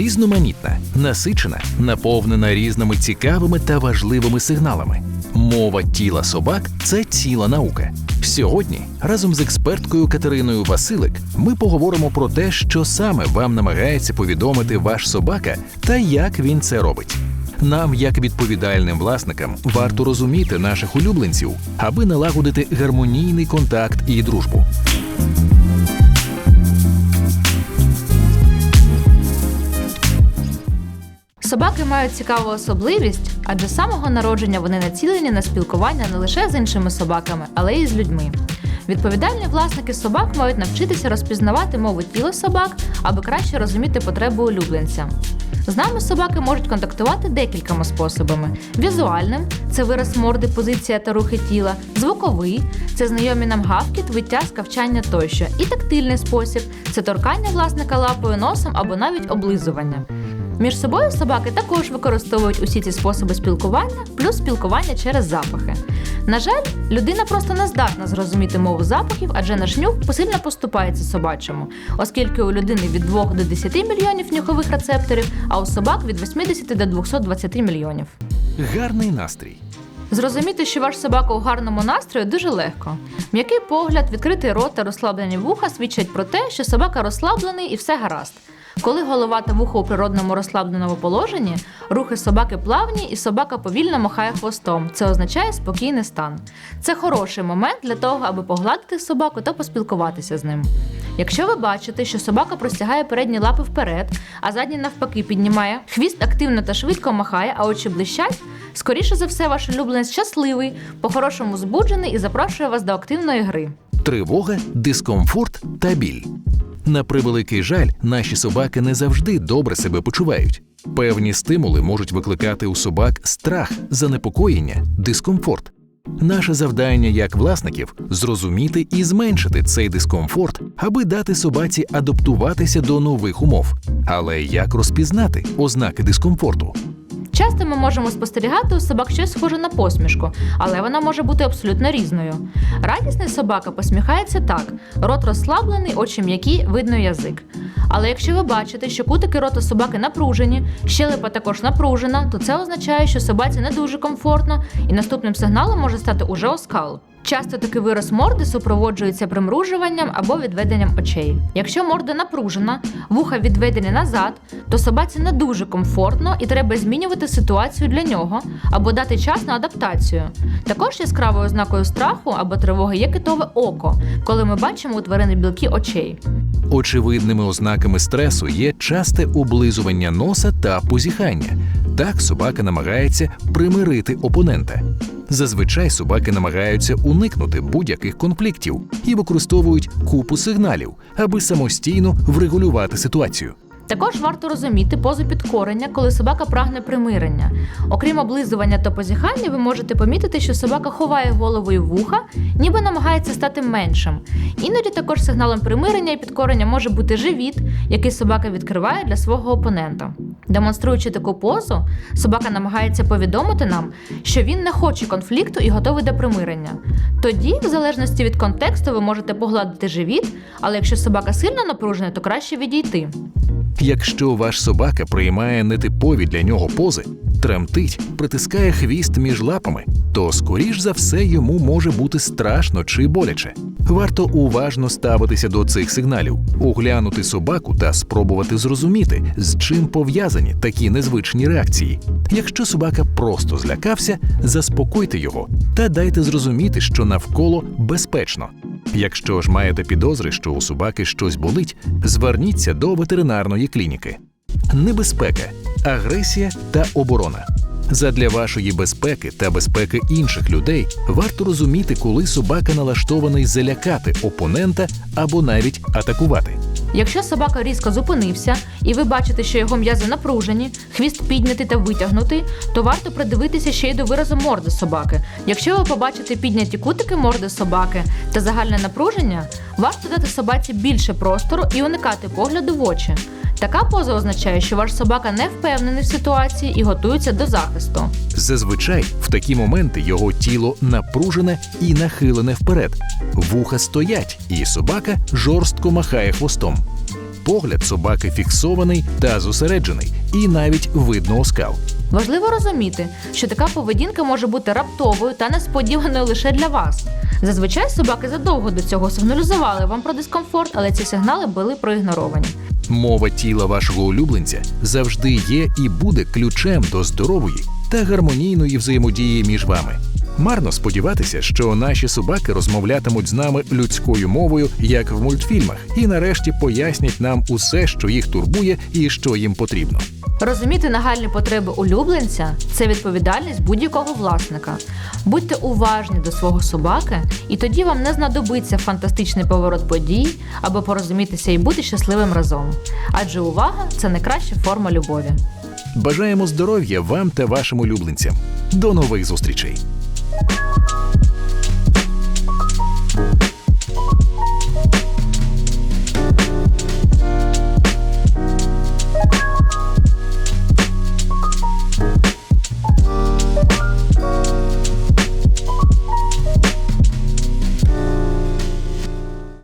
Різноманітна, насичена, наповнена різними цікавими та важливими сигналами. Мова тіла собак це ціла наука. Сьогодні разом з експерткою Катериною Василик ми поговоримо про те, що саме вам намагається повідомити ваш собака та як він це робить. Нам, як відповідальним власникам, варто розуміти наших улюбленців, аби налагодити гармонійний контакт і дружбу. Собаки мають цікаву особливість, адже з самого народження вони націлені на спілкування не лише з іншими собаками, але й з людьми. Відповідальні власники собак мають навчитися розпізнавати мову тіла собак, аби краще розуміти потреби улюбленця. З нами собаки можуть контактувати декількома способами: візуальним це вираз морди, позиція та рухи тіла, звуковий це знайомі нам гавкіт, виття, скавчання тощо, і тактильний спосіб це торкання власника лапою носом або навіть облизування. Між собою собаки також використовують усі ці способи спілкування, плюс спілкування через запахи. На жаль, людина просто не здатна зрозуміти мову запахів, адже наш нюх посильно поступається собачому, оскільки у людини від 2 до 10 мільйонів нюхових рецепторів, а у собак від 80 до 220 мільйонів. Гарний настрій. Зрозуміти, що ваш собака у гарному настрої, дуже легко. М'який погляд, відкритий рот та розслаблені вуха свідчать про те, що собака розслаблений і все гаразд. Коли голова та вухо у природному розслабленому положенні, рухи собаки плавні і собака повільно махає хвостом. Це означає спокійний стан. Це хороший момент для того, аби погладити собаку та поспілкуватися з ним. Якщо ви бачите, що собака простягає передні лапи вперед, а задні навпаки піднімає, хвіст активно та швидко махає, а очі блищать, скоріше за все, ваш улюбленець щасливий, по-хорошому збуджений і запрошує вас до активної гри. Тривога, дискомфорт та біль. На превеликий жаль, наші собаки не завжди добре себе почувають. Певні стимули можуть викликати у собак страх, занепокоєння, дискомфорт. Наше завдання як власників зрозуміти і зменшити цей дискомфорт, аби дати собаці адаптуватися до нових умов. Але як розпізнати ознаки дискомфорту? Часто ми можемо спостерігати у собак щось схоже на посмішку, але вона може бути абсолютно різною. Радісний собака посміхається так: рот розслаблений, очі м'які, видно язик. Але якщо ви бачите, що кутики рота собаки напружені, щелепа також напружена, то це означає, що собаці не дуже комфортно, і наступним сигналом може стати уже оскал. Часто такий вираз морди супроводжується примружуванням або відведенням очей. Якщо морда напружена, вуха відведені назад, то собаці не дуже комфортно і треба змінювати ситуацію для нього або дати час на адаптацію. Також яскравою ознакою страху або тривоги є китове око, коли ми бачимо у тварини білки очей. Очевидними ознаками стресу є часте облизування носа та позіхання. Так собака намагається примирити опонента. Зазвичай собаки намагаються уникнути будь-яких конфліктів і використовують купу сигналів, аби самостійно врегулювати ситуацію. Також варто розуміти позу підкорення, коли собака прагне примирення. Окрім облизування та позіхання, ви можете помітити, що собака ховає голову і вуха, ніби намагається стати меншим. Іноді також сигналом примирення і підкорення може бути живіт, який собака відкриває для свого опонента. Демонструючи таку позу, собака намагається повідомити нам, що він не хоче конфлікту і готовий до примирення. Тоді, в залежності від контексту, ви можете погладити живіт, але якщо собака сильно напружена, то краще відійти. Якщо ваш собака приймає нетипові для нього пози, тремтить, притискає хвіст між лапами, то скоріш за все йому може бути страшно чи боляче. Варто уважно ставитися до цих сигналів, оглянути собаку та спробувати зрозуміти, з чим пов'язані такі незвичні реакції. Якщо собака просто злякався, заспокойте його та дайте зрозуміти, що навколо безпечно. Якщо ж маєте підозри, що у собаки щось болить, зверніться до ветеринарної клініки. Небезпека, агресія та оборона. Задля вашої безпеки та безпеки інших людей варто розуміти, коли собака налаштований залякати опонента або навіть атакувати. Якщо собака різко зупинився, і ви бачите, що його м'язи напружені, хвіст піднятий та витягнутий, то варто придивитися ще й до виразу морди собаки. Якщо ви побачите підняті кутики морди собаки та загальне напруження, варто дати собаці більше простору і уникати погляду в очі. Така поза означає, що ваш собака не впевнений в ситуації і готується до захисту. Зазвичай в такі моменти його тіло напружене і нахилене вперед. Вуха стоять, і собака жорстко махає хвостом. погляд собаки фіксований та зосереджений, і навіть видно оскал. Важливо розуміти, що така поведінка може бути раптовою та несподіваною лише для вас. Зазвичай собаки задовго до цього сигналізували вам про дискомфорт, але ці сигнали були проігноровані. Мова тіла вашого улюбленця завжди є і буде ключем до здорової та гармонійної взаємодії між вами. Марно сподіватися, що наші собаки розмовлятимуть з нами людською мовою, як в мультфільмах, і нарешті пояснять нам усе, що їх турбує і що їм потрібно. Розуміти нагальні потреби улюбленця це відповідальність будь-якого власника. Будьте уважні до свого собаки, і тоді вам не знадобиться фантастичний поворот подій, аби порозумітися і бути щасливим разом. Адже увага це найкраща форма любові. Бажаємо здоров'я вам та вашим улюбленцям. До нових зустрічей!